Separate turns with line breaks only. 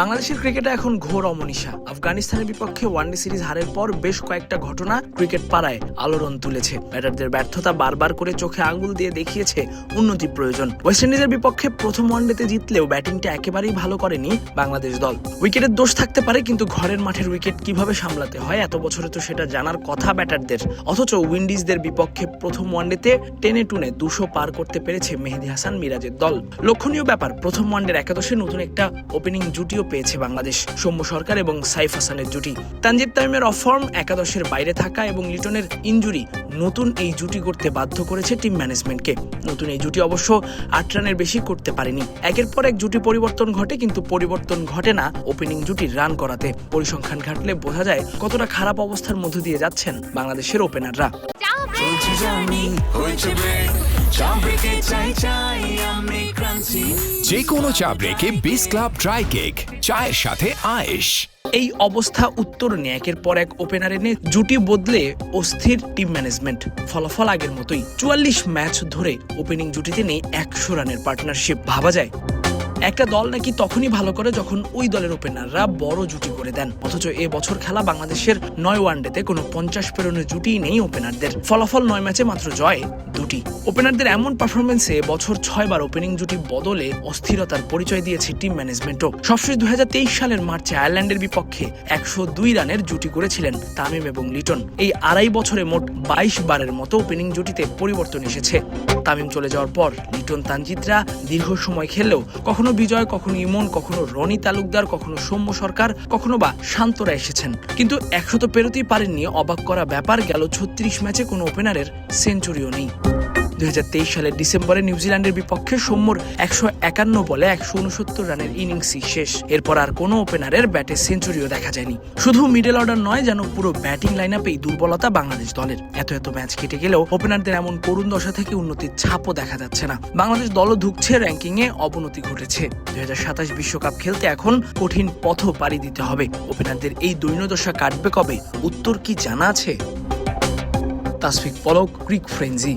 বাংলাদেশের ক্রিকেটে এখন ঘোর অমনীষা। আফগানিস্তানের বিপক্ষে ওয়ানডে সিরিজ হারের পর বেশ কয়েকটা ঘটনা ক্রিকেট পাড়ায় আলোড়ন তুলেছে। ব্যাটারদের ব্যর্থতা বারবার করে চোখে আঙ্গুল দিয়ে দেখিয়েছে উন্নতি প্রয়োজন। ওয়েস্ট ইন্ডিজের বিপক্ষে প্রথম ওয়ানডেতে জিতলেও ব্যাটিংটা একেবারেই ভালো করেনি বাংলাদেশ দল। উইকেটের দোষ থাকতে পারে, কিন্তু ঘরের মাঠের উইকেট কীভাবে সামলাতে হয়, এত বছরে তো সেটা জানার কথা ব্যাটারদের। অথচ উইন্ডিজদের বিপক্ষে প্রথম ওয়ানডেতে টেনে টুনে দুশো পার করতে পেরেছে মেহেদি হাসান মিরাজের দল। লক্ষণীয় ব্যাপার, প্রথম ওয়ানডের একাদশে নতুন একটা ওপেনিং জুটিও পেয়েছে বাংলাদেশ। সৌম্য সরকার এবং সাইফ হাসানের জুটি। তানজিদ তামিমের অফর্ম একাদশের বাইরে থাকা এবং লিটনের ইঞ্জুরি নতুন এই জুটি করতে বাধ্য করেছে টিম ম্যানেজমেন্টকে। নতুন এই জুটি অবশ্য আট রানের বেশি করতে পারেনি। একের পর এক জুটি পরিবর্তন ঘটে কিন্তু পরিবর্তন ঘটে না ওপেনিং জুটির রান করাতে। পরিসংখ্যান ঘাটলে বোঝা যায় কতটা খারাপ অবস্থার মধ্য দিয়ে যাচ্ছেন বাংলাদেশের ওপেনাররা।
চা ব্রেকে চাই চাই আমি
যে কোনো চা ব্রেকে বিস ক্লাব ড্রাই কেক চায়ের সাথে আয়েশ।
এই অবস্থা উত্তরণে একের পর এক ওপেনার এনে জুটি বদলে অস্থির টিম ম্যানেজমেন্ট ফলাফল আগের মতোই চুয়াল্লিশ ম্যাচ ধরে ওপেনিং জুটিতে নেই একশো রানের পার্টনারশিপ ভাবা যায়। একটা দল নাকি তখনই ভালো করে যখন ওই দলের ওপেনাররা বড় জুটি করে দেন। অথচ এ বছর খেলা বাংলাদেশের নয় ওয়ানডেতে কোনো পঞ্চাশ পেরোনের জুটিই নেই ওপেনারদের। ফলাফল নয় ম্যাচে মাত্র জয়, দুটি। ওপেনারদের এমন পারফরমেন্সে বছর ছয়বার ওপেনিং জুটি বদলে অস্থিরতার পরিচয় দিয়েছে টিম ম্যানেজমেন্টও সবশেষ দু হাজার তেইশ সালের মার্চে আয়ারল্যান্ডের বিপক্ষে একশো দুই রানের জুটি করেছিলেন তামিম এবং লিটন। এই আড়াই বছরে মোট বাইশ বারের মতো ওপেনিং জুটিতে পরিবর্তন এসেছে। তামিম চলে যাওয়ার পর লিটন তানজিদরা দীর্ঘ সময় খেললেও কখনো বিজয়, কখনো ইমন, কখনো রনি তালুকদার, কখনো সৌম্য সরকার, কখনো বা শান্তরা এসেছেন। কিন্তু একশত পেরোতেই পারেননি, অবাক করা ব্যাপার, গেল ছত্রিশ ম্যাচে কোনো ওপেনারের সেঞ্চুরিও নেই। দুই হাজার তেইশ সালের ডিসেম্বরে নিউজিল্যান্ডের বিপক্ষে সৌম্যর একশো একান্ন বলে একশো উনসত্তর রানের ইনিংসই শেষ। এরপর আর কোনো ওপেনারের ব্যাটে সেঞ্চুরিও দেখা যায়নি। শুধু মিডল অর্ডার নয়, যেন পুরো ব্যাটিং লাইন আপেই দুর্বলতা বাংলাদেশ দলের। এত এত ম্যাচ কেটে গেলেও ওপেনারদের এমন করুণ দশা থেকে উন্নতির ছাপও দেখা যাচ্ছে না। বাংলাদেশ দলও ধুকছে র্যাঙ্কিং এ অবনতি ঘটেছে। দুই বিশ্বকাপ খেলতে এখন কঠিন পথও পাড়ি দিতে হবে। ওপেনারদের এই দৈন্যদশা কাটবে কবে? উত্তর কি জানা আছে? তাসফিক পলক ক্রিক ফ্রেঞ্জি